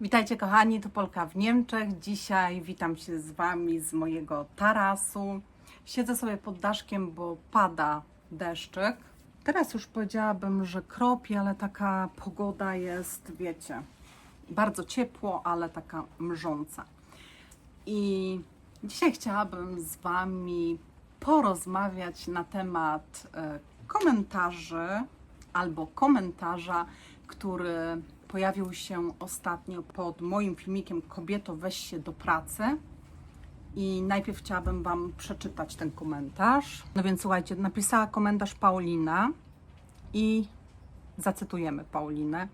Witajcie kochani, to Polka w Niemczech. Dzisiaj witam się z Wami z mojego tarasu. Siedzę sobie pod daszkiem, bo pada deszczyk. Teraz już powiedziałabym, że kropi, ale taka pogoda jest, wiecie, bardzo ciepło, ale taka mrząca. I dzisiaj chciałabym z Wami porozmawiać na temat e, komentarzy albo komentarza, który pojawił się ostatnio pod moim filmikiem Kobieto weź się do pracy. I najpierw chciałabym Wam przeczytać ten komentarz. No więc słuchajcie, napisała komentarz Paulina i zacytujemy Paulinę.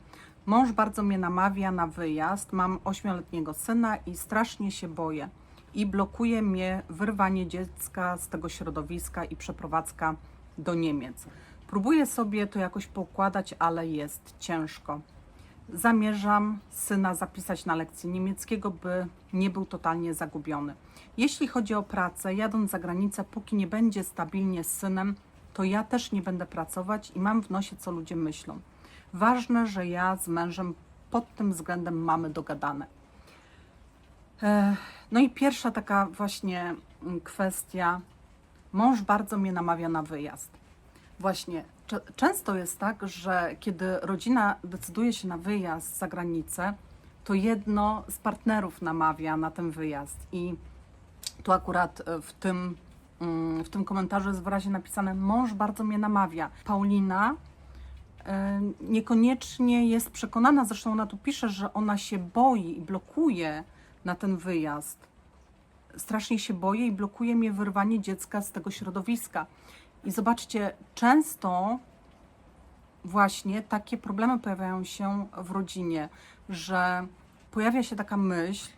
Mąż bardzo mnie namawia na wyjazd. Mam ośmioletniego syna i strasznie się boję. I blokuje mnie wyrwanie dziecka z tego środowiska i przeprowadzka do Niemiec. Próbuję sobie to jakoś poukładać, ale jest ciężko. Zamierzam syna zapisać na lekcję niemieckiego, by nie był totalnie zagubiony. Jeśli chodzi o pracę, jadąc za granicę, póki nie będzie stabilnie z synem, to ja też nie będę pracować i mam w nosie, co ludzie myślą. Ważne, że ja z mężem pod tym względem mamy dogadane. E, No i pierwsza taka właśnie kwestia. Mąż bardzo mnie namawia na wyjazd. Właśnie, często jest tak, że kiedy rodzina decyduje się na wyjazd za granicę, to jedno z partnerów namawia na ten wyjazd. I tu akurat e, w tym, mm, w tym komentarzu jest wyraźnie napisane: Mąż bardzo mnie namawia. Paulina e, niekoniecznie jest przekonana, zresztą ona tu pisze, że ona się boi i blokuje na ten wyjazd. Strasznie się boję i blokuje mnie wyrwanie dziecka z tego środowiska. I zobaczcie, często właśnie takie problemy pojawiają się w rodzinie, że pojawia się taka myśl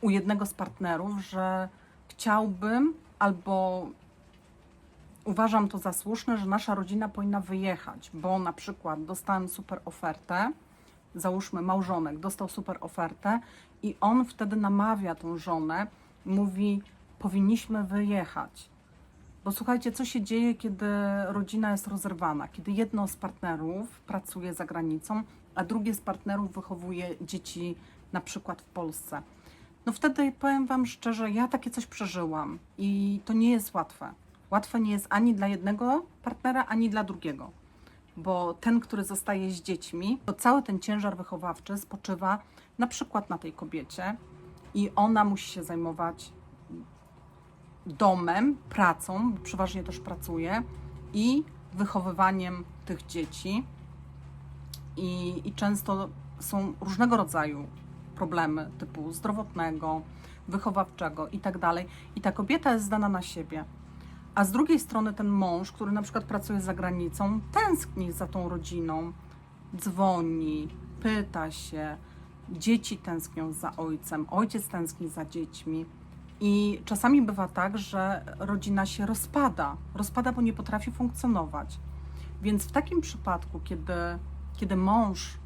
u jednego z partnerów, że chciałbym albo uważam to za słuszne, że nasza rodzina powinna wyjechać, bo na przykład dostałem super ofertę, załóżmy małżonek dostał super ofertę i on wtedy namawia tą żonę, mówi powinniśmy wyjechać. Bo słuchajcie, co się dzieje, kiedy rodzina jest rozerwana, kiedy jedno z partnerów pracuje za granicą, a drugie z partnerów wychowuje dzieci na przykład w Polsce. No wtedy powiem Wam szczerze, ja takie coś przeżyłam i to nie jest łatwe. Łatwe nie jest ani dla jednego partnera, ani dla drugiego. Bo ten, który zostaje z dziećmi, to cały ten ciężar wychowawczy spoczywa na przykład na tej kobiecie i ona musi się zajmować domem, pracą, bo przeważnie też pracuje, i wychowywaniem tych dzieci. I, I często są różnego rodzaju problemy typu zdrowotnego, wychowawczego i tak dalej. I ta kobieta jest zdana na siebie. A z drugiej strony ten mąż, który na przykład pracuje za granicą, tęskni za tą rodziną, dzwoni, pyta się, dzieci tęsknią za ojcem, ojciec tęskni za dziećmi. I czasami bywa tak, że rodzina się rozpada. Rozpada, bo nie potrafi funkcjonować. Więc w takim przypadku, kiedy, kiedy mąż y,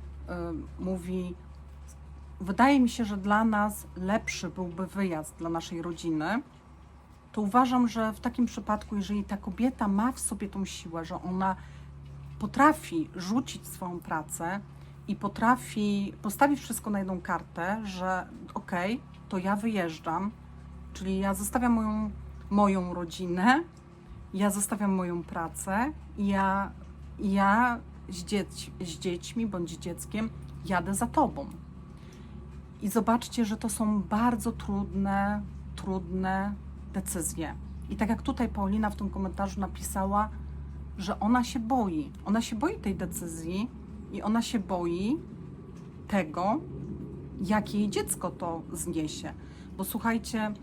mówi, wydaje mi się, że dla nas lepszy byłby wyjazd dla naszej rodziny, to uważam, że w takim przypadku, jeżeli ta kobieta ma w sobie tą siłę, że ona potrafi rzucić swoją pracę i potrafi postawić wszystko na jedną kartę, że okej, to ja wyjeżdżam, czyli ja zostawiam moją, moją rodzinę, ja zostawiam moją pracę, ja, ja z, dzieć, z dziećmi bądź dzieckiem jadę za tobą. I zobaczcie, że to są bardzo trudne, trudne decyzje. I tak jak tutaj Paulina w tym komentarzu napisała, że ona się boi. Ona się boi tej decyzji i ona się boi tego, jak jej dziecko to zniesie. Bo słuchajcie,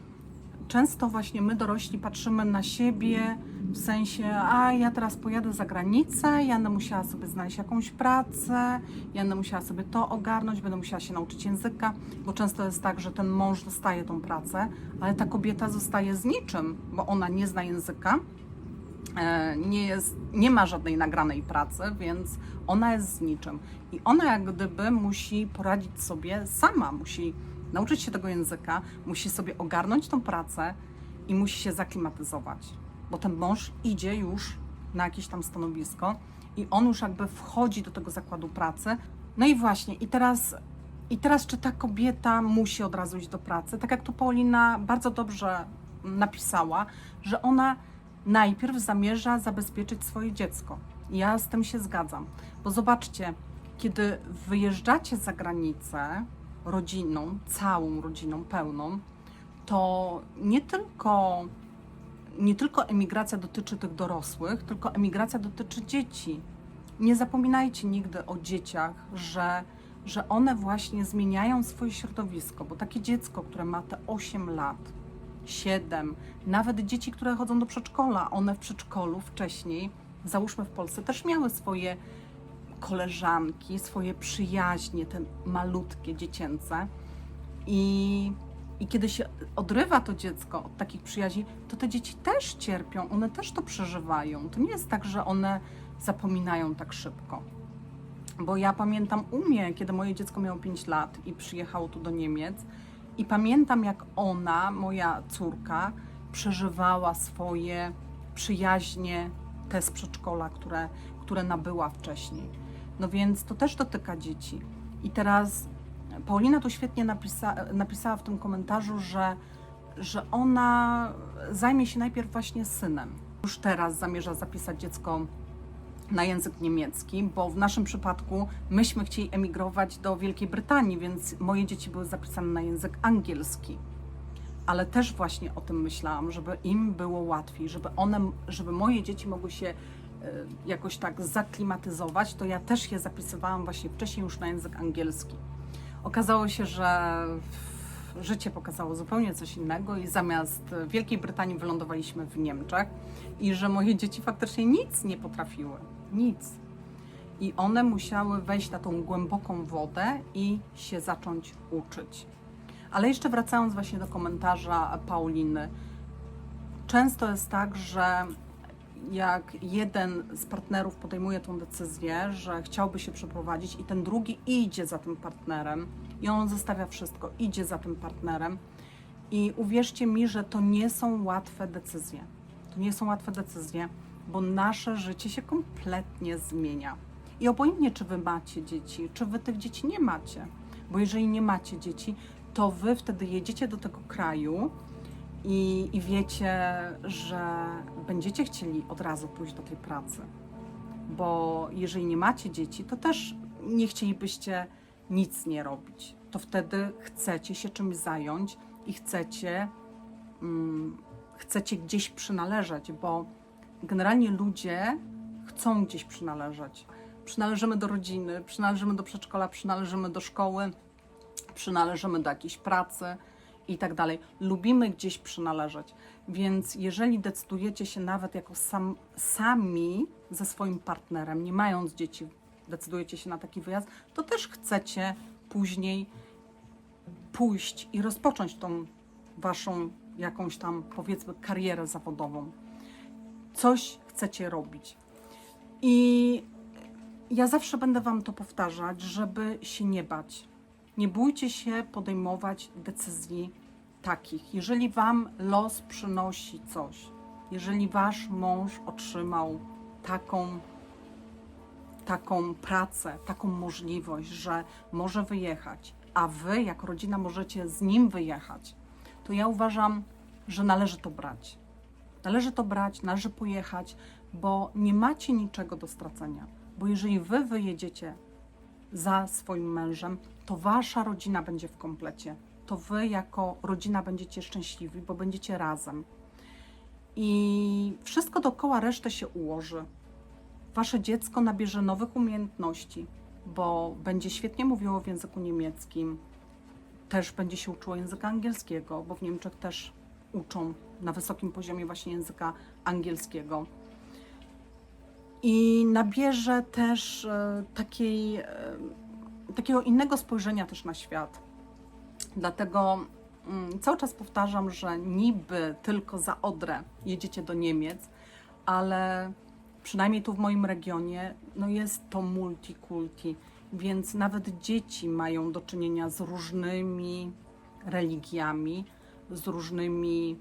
często właśnie my dorośli patrzymy na siebie w sensie, a ja teraz pojadę za granicę, ja będę musiała sobie znaleźć jakąś pracę, ja będę musiała sobie to ogarnąć, będę musiała się nauczyć języka, bo często jest tak, że ten mąż dostaje tą pracę, ale ta kobieta zostaje z niczym, bo ona nie zna języka, e, nie, jest, nie ma żadnej nagranej pracy, więc ona jest z niczym. I ona jak gdyby musi poradzić sobie sama, musi nauczyć się tego języka, musi sobie ogarnąć tą pracę i musi się zaklimatyzować, bo ten mąż idzie już na jakieś tam stanowisko i on już jakby wchodzi do tego zakładu pracy. No i właśnie, i teraz I teraz, czy ta kobieta musi od razu iść do pracy? Tak jak tu Paulina bardzo dobrze napisała, że ona najpierw zamierza zabezpieczyć swoje dziecko. Ja z tym się zgadzam, bo zobaczcie, kiedy wyjeżdżacie za granicę rodziną, całą rodziną pełną, to nie tylko, nie tylko emigracja dotyczy tych dorosłych, tylko emigracja dotyczy dzieci. Nie zapominajcie nigdy o dzieciach, że, że one właśnie zmieniają swoje środowisko, bo takie dziecko, które ma te 8 lat, 7, nawet dzieci, które chodzą do przedszkola, one w przedszkolu wcześniej, załóżmy w Polsce, też miały swoje koleżanki, swoje przyjaźnie, te malutkie, dziecięce. I, I kiedy się odrywa to dziecko od takich przyjaźni, to te dzieci też cierpią, one też to przeżywają. To nie jest tak, że one zapominają tak szybko. Bo ja pamiętam u mnie, kiedy moje dziecko miało 5 lat i przyjechało tu do Niemiec, i pamiętam, jak ona, moja córka, przeżywała swoje przyjaźnie, te z przedszkola, które, które nabyła wcześniej. No więc to też dotyka dzieci. I teraz Paulina tu świetnie napisa, napisała w tym komentarzu, że, że ona zajmie się najpierw właśnie synem. Już teraz zamierza zapisać dziecko na język niemiecki, bo w naszym przypadku myśmy chcieli emigrować do Wielkiej Brytanii, więc moje dzieci były zapisane na język angielski. Ale też właśnie o tym myślałam, żeby im było łatwiej, żeby one, żeby moje dzieci mogły się jakoś tak zaklimatyzować, to ja też je zapisywałam właśnie wcześniej już na język angielski. Okazało się, że życie pokazało zupełnie coś innego i zamiast Wielkiej Brytanii wylądowaliśmy w Niemczech i że moje dzieci faktycznie nic nie potrafiły. Nic. I one musiały wejść na tą głęboką wodę i się zacząć uczyć. Ale jeszcze wracając właśnie do komentarza Pauliny, często jest tak, że jak jeden z partnerów podejmuje tą decyzję, że chciałby się przeprowadzić i ten drugi idzie za tym partnerem i on zostawia wszystko, idzie za tym partnerem i uwierzcie mi, że to nie są łatwe decyzje. To nie są łatwe decyzje, bo nasze życie się kompletnie zmienia. I obojętnie, czy wy macie dzieci, czy wy tych dzieci nie macie, bo jeżeli nie macie dzieci, to wy wtedy jedziecie do tego kraju i, i wiecie, że będziecie chcieli od razu pójść do tej pracy. Bo jeżeli nie macie dzieci, to też nie chcielibyście nic nie robić. To wtedy chcecie się czymś zająć i chcecie, mm, chcecie gdzieś przynależeć, bo generalnie ludzie chcą gdzieś przynależeć. Przynależymy do rodziny, przynależymy do przedszkola, przynależymy do szkoły, przynależymy do jakiejś pracy i tak dalej. Lubimy gdzieś przynależeć. Więc jeżeli decydujecie się nawet jako sam, sami ze swoim partnerem, nie mając dzieci, decydujecie się na taki wyjazd, to też chcecie później pójść i rozpocząć tą waszą jakąś tam powiedzmy karierę zawodową. Coś chcecie robić. I ja zawsze będę wam to powtarzać, żeby się nie bać. Nie bójcie się podejmować decyzji takich. Jeżeli wam los przynosi coś, jeżeli wasz mąż otrzymał taką, taką pracę, taką możliwość, że może wyjechać, a wy jako rodzina możecie z nim wyjechać, to ja uważam, że należy to brać. Należy to brać, należy pojechać, bo nie macie niczego do stracenia. Bo jeżeli wy wyjedziecie za swoim mężem, to wasza rodzina będzie w komplecie. To wy jako rodzina będziecie szczęśliwi, bo będziecie razem. I wszystko dookoła resztę się ułoży. Wasze dziecko nabierze nowych umiejętności, bo będzie świetnie mówiło w języku niemieckim, też będzie się uczyło języka angielskiego, bo w Niemczech też uczą na wysokim poziomie właśnie języka angielskiego. I nabierze też e, takiej, e, takiego innego spojrzenia też na świat. Dlatego mm, cały czas powtarzam, że niby tylko za Odrę jedziecie do Niemiec, ale przynajmniej tu w moim regionie no jest to multikulti, więc nawet dzieci mają do czynienia z różnymi religiami, z różnymi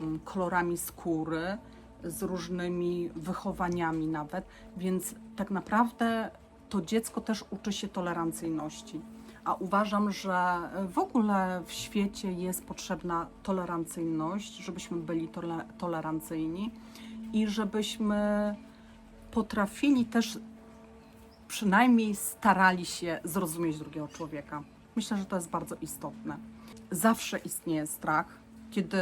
mm, kolorami skóry, z różnymi wychowaniami nawet, więc tak naprawdę to dziecko też uczy się tolerancyjności. A uważam, że w ogóle w świecie jest potrzebna tolerancyjność, żebyśmy byli tole- tolerancyjni i żebyśmy potrafili też przynajmniej starali się zrozumieć drugiego człowieka. Myślę, że to jest bardzo istotne. Zawsze istnieje strach, kiedy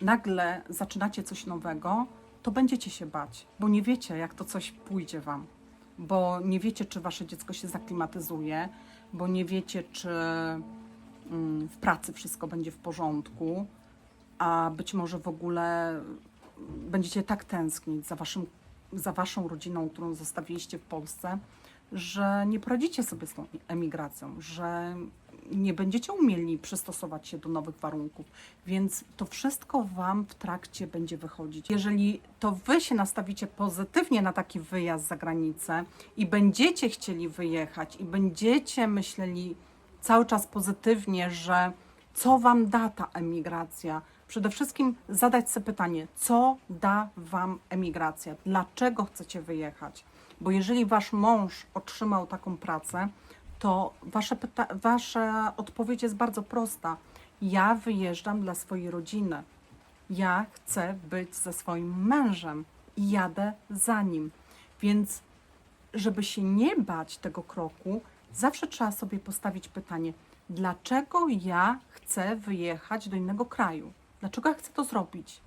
nagle zaczynacie coś nowego, to będziecie się bać, bo nie wiecie, jak to coś pójdzie wam, bo nie wiecie, czy wasze dziecko się zaklimatyzuje, bo nie wiecie, czy mm, w pracy wszystko będzie w porządku, a być może w ogóle będziecie tak tęsknić za, waszym, za waszą rodziną, którą zostawiliście w Polsce, że nie poradzicie sobie z tą emigracją, że nie będziecie umieli przystosować się do nowych warunków, więc to wszystko Wam w trakcie będzie wychodzić. Jeżeli to Wy się nastawicie pozytywnie na taki wyjazd za granicę i będziecie chcieli wyjechać i będziecie myśleli cały czas pozytywnie, że co Wam da ta emigracja, przede wszystkim zadać sobie pytanie, co da Wam emigracja, dlaczego chcecie wyjechać. Bo jeżeli Wasz mąż otrzymał taką pracę, to wasze wasza odpowiedź jest bardzo prosta. Ja wyjeżdżam dla swojej rodziny. Ja chcę być ze swoim mężem i jadę za nim. Więc, żeby się nie bać tego kroku, zawsze trzeba sobie postawić pytanie: dlaczego ja chcę wyjechać do innego kraju? Dlaczego ja chcę to zrobić?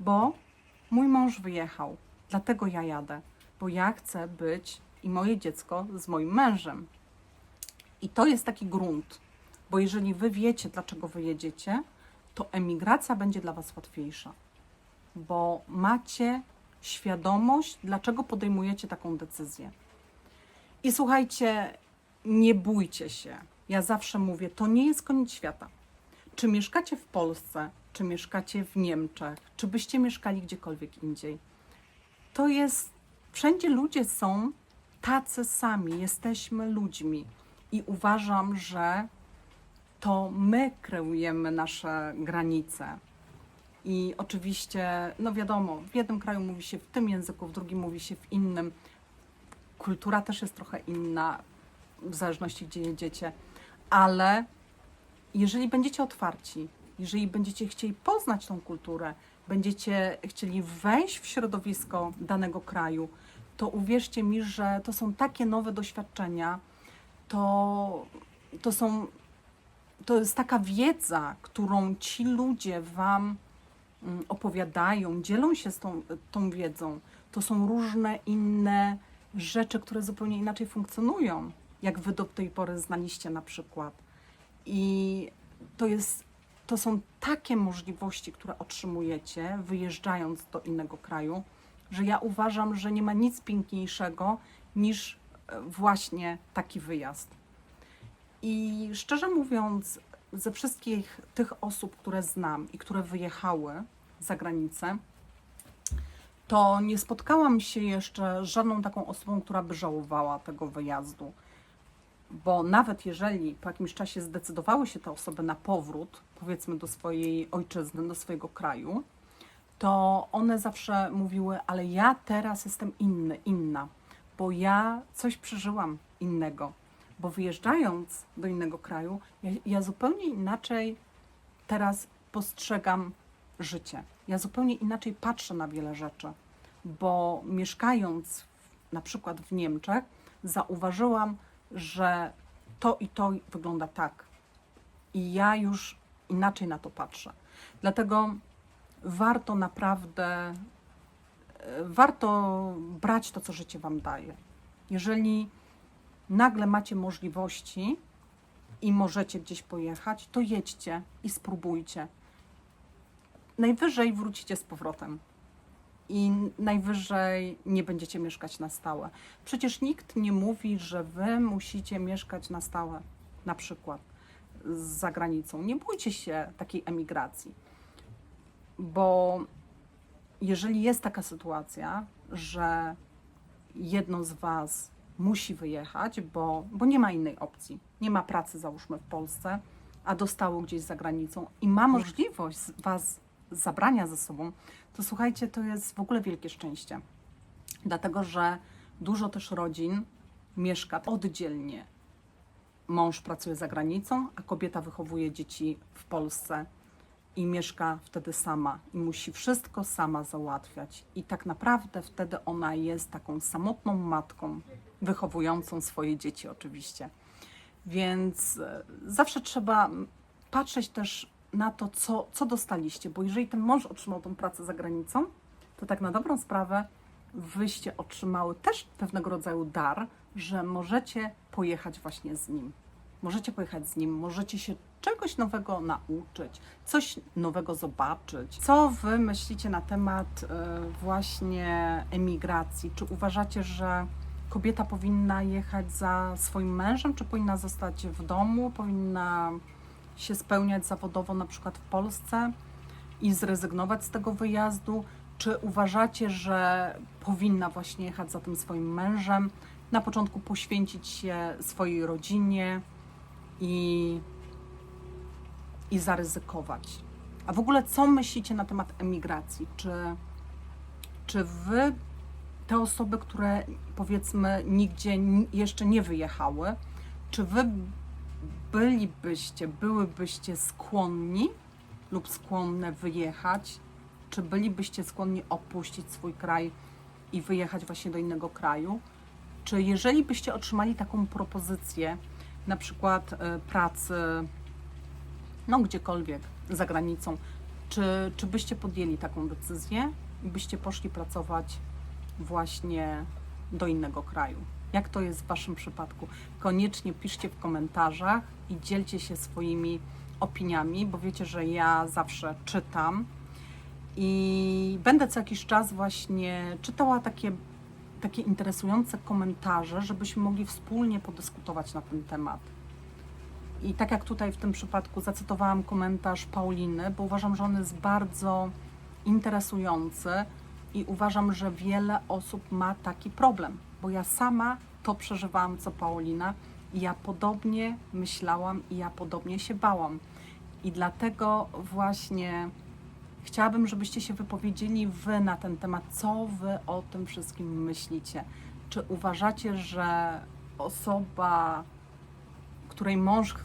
Bo mój mąż wyjechał, dlatego ja jadę, bo ja chcę być i moje dziecko z moim mężem. I to jest taki grunt, bo jeżeli wy wiecie, dlaczego wy jedziecie, to emigracja będzie dla was łatwiejsza, bo macie świadomość, dlaczego podejmujecie taką decyzję. I słuchajcie, nie bójcie się. Ja zawsze mówię, to nie jest koniec świata. Czy mieszkacie w Polsce, czy mieszkacie w Niemczech, czy byście mieszkali gdziekolwiek indziej, to jest, wszędzie ludzie są tacy sami, jesteśmy ludźmi. I uważam, że to my kreujemy nasze granice. I oczywiście, no wiadomo, w jednym kraju mówi się w tym języku, w drugim mówi się w innym. Kultura też jest trochę inna, w zależności gdzie jedziecie, ale jeżeli będziecie otwarci, jeżeli będziecie chcieli poznać tą kulturę, będziecie chcieli wejść w środowisko danego kraju, to uwierzcie mi, że to są takie nowe doświadczenia, to, to są, to jest taka wiedza, którą ci ludzie wam mm, opowiadają, dzielą się z tą, tą wiedzą. To są różne inne rzeczy, które zupełnie inaczej funkcjonują, jak wy do tej pory znaliście na przykład. I to jest, to są takie możliwości, które otrzymujecie, wyjeżdżając do innego kraju, że ja uważam, że nie ma nic piękniejszego niż właśnie taki wyjazd. I szczerze mówiąc, ze wszystkich tych osób, które znam i które wyjechały za granicę, to nie spotkałam się jeszcze z żadną taką osobą, która by żałowała tego wyjazdu. Bo nawet jeżeli po jakimś czasie zdecydowały się te osoby na powrót, powiedzmy do swojej ojczyzny, do swojego kraju, to one zawsze mówiły, ale ja teraz jestem inny, inna, bo ja coś przeżyłam innego. Bo wyjeżdżając do innego kraju, ja, ja zupełnie inaczej teraz postrzegam życie. Ja zupełnie inaczej patrzę na wiele rzeczy, bo mieszkając w, na przykład w Niemczech, zauważyłam, że to i to wygląda tak. I ja już inaczej na to patrzę. Dlatego warto naprawdę, warto brać to, co życie Wam daje. Jeżeli nagle macie możliwości i możecie gdzieś pojechać, to jedźcie i spróbujcie. Najwyżej wrócicie z powrotem i najwyżej nie będziecie mieszkać na stałe. Przecież nikt nie mówi, że wy musicie mieszkać na stałe, na przykład za granicą. Nie bójcie się takiej emigracji, bo jeżeli jest taka sytuacja, że jedno z Was musi wyjechać, bo, bo nie ma innej opcji, nie ma pracy, załóżmy w Polsce, a dostało gdzieś za granicą i ma możliwość Was zabrania ze sobą, to słuchajcie, to jest w ogóle wielkie szczęście. Dlatego, że dużo też rodzin mieszka oddzielnie. mąż pracuje za granicą, a kobieta wychowuje dzieci w Polsce i mieszka wtedy sama i musi wszystko sama załatwiać. I tak naprawdę wtedy ona jest taką samotną matką, wychowującą swoje dzieci oczywiście. Więc e, zawsze trzeba patrzeć też na to, co, co dostaliście, bo jeżeli ten mąż otrzymał tą pracę za granicą, to tak na dobrą sprawę wyście otrzymały też pewnego rodzaju dar, że możecie pojechać właśnie z nim. Możecie pojechać z nim, możecie się czegoś nowego nauczyć, coś nowego zobaczyć. Co wy myślicie na temat e, właśnie emigracji? Czy uważacie, że kobieta powinna jechać za swoim mężem, czy powinna zostać w domu, powinna się spełniać zawodowo na przykład w Polsce i zrezygnować z tego wyjazdu? Czy uważacie, że powinna właśnie jechać za tym swoim mężem, na początku poświęcić się swojej rodzinie i, i zaryzykować? A w ogóle co myślicie na temat emigracji? Czy, czy wy, te osoby, które powiedzmy nigdzie ni- jeszcze nie wyjechały, czy wy bylibyście, byłybyście skłonni lub skłonne wyjechać, czy bylibyście skłonni opuścić swój kraj i wyjechać właśnie do innego kraju? Czy jeżeli byście otrzymali taką propozycję, na przykład e, pracy, no gdziekolwiek za granicą, czy, czy byście podjęli taką decyzję i byście poszli pracować właśnie do innego kraju? Jak to jest w Waszym przypadku? Koniecznie piszcie w komentarzach i dzielcie się swoimi opiniami, bo wiecie, że ja zawsze czytam i będę co jakiś czas właśnie czytała takie, takie interesujące komentarze, żebyśmy mogli wspólnie podyskutować na ten temat. I tak jak tutaj w tym przypadku zacytowałam komentarz Pauliny, bo uważam, że on jest bardzo interesujący i uważam, że wiele osób ma taki problem, bo ja sama to przeżywałam co Paulina i ja podobnie myślałam i ja podobnie się bałam. I dlatego właśnie chciałabym, żebyście się wypowiedzieli Wy na ten temat, co Wy o tym wszystkim myślicie. Czy uważacie, że osoba, której mąż ch-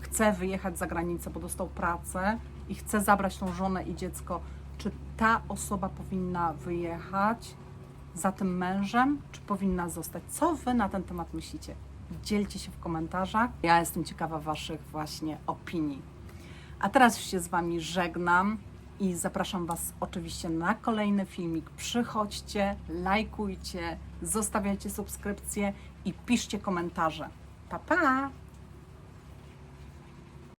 chce wyjechać za granicę, bo dostał pracę i chce zabrać tą żonę i dziecko, czy ta osoba powinna wyjechać za tym mężem, czy powinna zostać? Co Wy na ten temat myślicie? Dzielcie się w komentarzach. Ja jestem ciekawa Waszych właśnie opinii. A teraz się z Wami żegnam i zapraszam Was oczywiście na kolejny filmik. Przychodźcie, lajkujcie, zostawiajcie subskrypcje i piszcie komentarze. Pa, pa!